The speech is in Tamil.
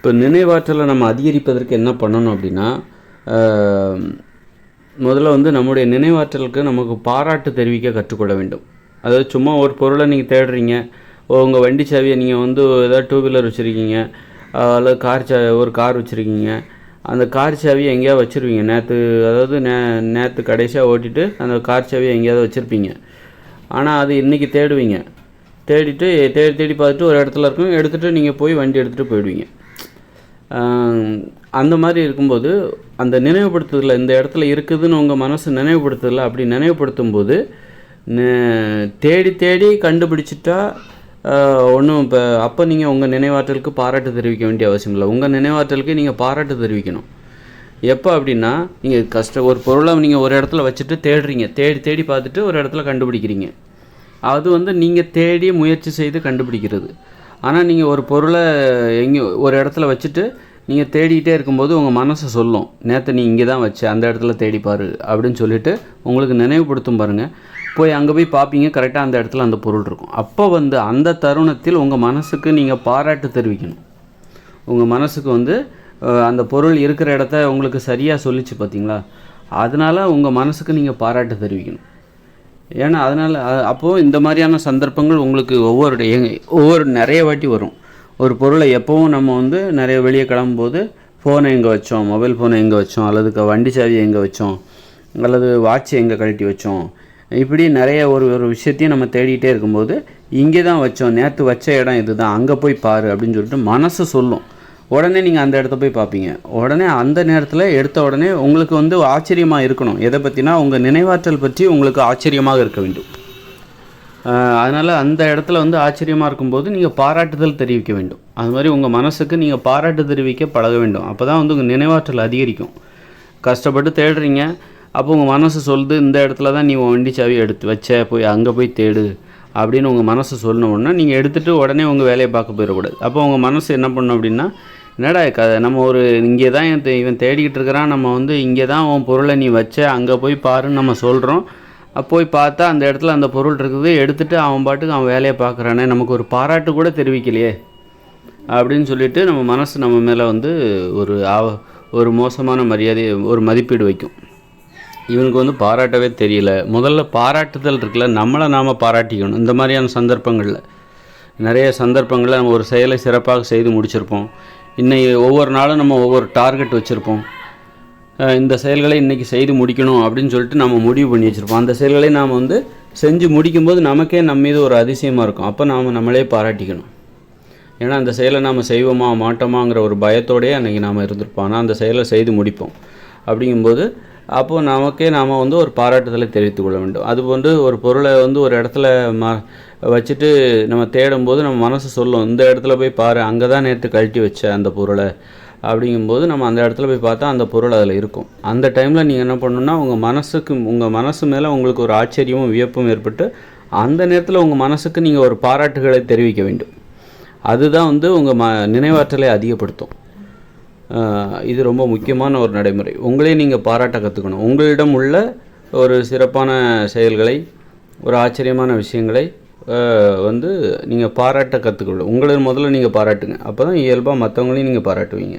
இப்போ நினைவாற்றலை நம்ம அதிகரிப்பதற்கு என்ன பண்ணணும் அப்படின்னா முதல்ல வந்து நம்முடைய நினைவாற்றலுக்கு நமக்கு பாராட்டு தெரிவிக்க கற்றுக்கொள்ள வேண்டும். அதாவது சும்மா ஒரு பொருளை நீங்கள் தேடுறீங்க உங்கள் வண்டி சாவியை நீங்கள் வந்து ஏதாவது டூ வீலர் வச்சுருக்கீங்க அல்லது கார் சா ஒரு கார் வச்சுருக்கீங்க அந்த கார் சாவியை எங்கேயாவது வச்சுருவீங்க நேற்று அதாவது நே நேற்று கடைசியாக ஓட்டிட்டு அந்த கார் சாவியை எங்கேயாவது வச்சுருப்பீங்க. ஆனால் அது இன்றைக்கி தேடுவீங்க. தேடிட்டு தேடி தேடி பார்த்துட்டு ஒரு இடத்துல இருக்கும் எடுத்துகிட்டு நீங்கள் போய் வண்டி எடுத்துகிட்டு போயிடுவீங்க. அந்த மாதிரி இருக்கும்போது அந்த நினைவுபடுத்துதலை இந்த இடத்துல இருக்குதுன்னு உங்கள் மனசு நினைவுபடுத்துதலை அப்படி நினைவுபடுத்தும் போது தேடி தேடி கண்டுபிடிச்சிட்டா ஒன்றும் இப்போ அப்போ நீங்கள் உங்கள் நினைவாற்றலுக்கு பாராட்டு தெரிவிக்க வேண்டிய அவசியம் இல்லை. உங்கள் நினைவாற்றலுக்கு நீங்கள் பாராட்டு தெரிவிக்கணும். எப்போ அப்படின்னா நீங்கள் கஷ்ட ஒரு பொருளை நீங்கள் ஒரு இடத்துல வச்சுட்டு தேடுறீங்க. தேடி தேடி பார்த்துட்டு ஒரு இடத்துல கண்டுபிடிக்கிறீங்க. அது வந்து நீங்கள் தேடி முயற்சி செய்து கண்டுபிடிக்கிறது. ஆனால் நீங்கள் ஒரு பொருளை எங்கேயோ ஒரு இடத்துல வச்சுட்டு நீங்கள் தேடிக்கிட்டே இருக்கும்போது உங்கள் மனசை சொல்லும் நேற்று நீ இங்கே தான் வச்ச அந்த இடத்துல தேடிப்பார் அப்படின்னு சொல்லிட்டு உங்களுக்கு நினைவுபடுத்தும் பாருங்கள் போய் அங்கே போய் பார்ப்பீங்க கரெக்டாக அந்த இடத்துல அந்த பொருள் இருக்கும். அப்போ வந்து அந்த தருணத்தில் உங்கள் மனசுக்கு நீங்கள் பாராட்டு தெரிவிக்கணும். உங்கள் மனசுக்கு வந்து அந்த பொருள் இருக்கிற இடத்த உங்களுக்கு சரியாக சொல்லிச்சு பார்த்தீங்களா அதனால் உங்கள் மனசுக்கு நீங்கள் பாராட்டு தெரிவிக்கணும். ஏன்னா அதனால் அப்போது இந்த மாதிரியான சந்தர்ப்பங்கள் உங்களுக்கு ஒவ்வொரு ஒவ்வொரு நிறைய வாட்டி வரும். ஒரு பொருளை எப்போவும் நம்ம வந்து நிறைய வெளியே கிளம்பும்போது ஃபோனை எங்கே வச்சோம் மொபைல் ஃபோனை எங்கே வச்சோம் அல்லது வண்டி சாவியை எங்கே வச்சோம் அல்லது வாட்சை எங்கே கழட்டி வச்சோம். இப்படி நிறைய ஒரு ஒரு விஷயத்தையும் நம்ம தேடிக்கிட்டே இருக்கும்போது இங்கே தான் வச்சோம் நேற்று வச்ச இடம் இதுதான் அங்கே போய் பாரு அப்படின்னு சொல்லிட்டு மனசு சொல்லும். உடனே நீங்கள் அந்த இடத்த போய் பார்ப்பீங்க உடனே அந்த நேரத்தில் எடுத்த உடனே உங்களுக்கு வந்து ஆச்சரியமாக இருக்கணும். எதை பற்றினா உங்கள் நினைவாற்றல் பற்றி உங்களுக்கு ஆச்சரியமாக இருக்க வேண்டும். அதனால் அந்த இடத்துல வந்து ஆச்சரியமாக இருக்கும்போது நீங்கள் பாராட்டுதல் தெரிவிக்க வேண்டும். அது மாதிரி உங்கள் மனசுக்கு நீங்கள் பாராட்டு தெரிவிக்க பழக வேண்டும். அப்போ தான் வந்து உங்கள் நினைவாற்றல் அதிகரிக்கும். கஷ்டப்பட்டு தேடுறீங்க. அப்போ உங்கள் மனசு சொல்லுது இந்த இடத்துல தான் நீ வண்டி சாவி எடுத்து வச்ச போய் அங்கே போய் தேடு அப்படின்னு உங்கள் மனசு சொன்ன உடனே நீங்கள் எடுத்துகிட்டு உடனே உங்கள் வேலையை பார்க்க போயிடக்கூடாது. அப்போ உங்கள் மனசு என்ன பண்ணும் அப்படின்னா என்னடா க நம்ம ஒரு இங்கே தான் இவன் தே- இவன் தேடிக்கிட்டு இருக்கிறான். நம்ம வந்து இங்கே தான் உன் பொருளை நீ வச்ச அங்கே போய் பாருன்னு நம்ம சொல்கிறோம் போய் பார்த்தா அந்த இடத்துல அந்த பொருள் இருக்குது. எடுத்துகிட்டு அவன் பாட்டுக்கு அவன் வேலையை பார்க்குறானே. நமக்கு ஒரு பாராட்டு கூட தெரிவிக்கலையே. அப்படின்னு சொல்லிட்டு நம்ம மனசு நம்ம மேலே வந்து ஒரு ஆவ- ஒரு மோசமான மரியாதை ஒரு மதிப்பீடு வைக்கும். இவனுக்கு வந்து பாராட்டவே தெரியல. முதல்ல பாராட்டுதல் இருக்குல்ல. நம்மளை நாம் பாராட்டிக்கணும். இந்த மாதிரியான சந்தர்ப்பங்களில். நிறைய சந்தர்ப்பங்களில் நம்ம ஒரு செயலை சிறப்பாக செய்து முடிச்சிருப்போம். இன்னைக்கு ஒவ்வொரு நாளும் நம்ம ஒவ்வொரு டார்கெட் வச்சுருப்போம். இந்த செயல்களை இன்றைக்கி செய்து முடிக்கணும் அப்படின்னு சொல்லிட்டு நம்ம முடிவு பண்ணி வச்சுருப்போம். அந்த செயல்களை நாம் வந்து செஞ்சு முடிக்கும்போது நமக்கே நம்ம மீது ஒரு அதிசயமாக இருக்கும். அப்போ நாம் நம்மளே பாராட்டிக்கணும். ஏன்னா அந்த செயலை நாம் செய்வோமா மாட்டோமாங்கிற ஒரு பயத்தோடையே அன்றைக்கி நாம் இருந்திருப்போம். ஆனால் அந்த செயலை செய்து முடிப்போம். அப்படிங்கும்போது அப்போது நமக்கே நாம் வந்து ஒரு பாராட்டுதலை தெரிவித்துக் கொள்ள வேண்டும். அது வந்து ஒரு பொருளை வந்து ஒரு இடத்துல ம வச்சுட்டு நம்ம தேடும்போது நம்ம மனசு சொல்லும் இந்த இடத்துல போய் பாரு அங்கே தான் நேற்று கழட்டி வச்ச அந்த பொருளை. அப்படிங்கும்போது நம்ம அந்த இடத்துல போய் பார்த்தா அந்த பொருள் அதில் இருக்கும். அந்த டைமில் நீங்கள் என்ன பண்ணணும்னா உங்கள் மனசுக்கு உங்கள் மனசு மேலே உங்களுக்கு ஒரு ஆச்சரியமும் வியப்பும் ஏற்பட்டு அந்த நேரத்தில் உங்கள் மனசுக்கு நீங்கள் ஒரு பாராட்டுகளை தெரிவிக்க வேண்டும். அதுதான் வந்து உங்கள் ம நினைவாற்றலை அதிகப்படுத்தும். இது ரொம்ப முக்கியமான ஒரு நடைமுறை. உங்களே நீங்கள் பாராட்ட கற்றுக்கணும் உங்களிடம் உள்ள ஒரு சிறப்பான செயல்களை ஒரு ஆச்சரியமான விஷயங்களை வந்து நீங்கள் பாராட்ட கற்றுக்கொள்ள உங்களை முதல்ல நீங்கள் பாராட்டுங்க. அப்போ தான் இயல்பாக மற்றவங்களையும் நீங்கள் பாராட்டுவீங்க.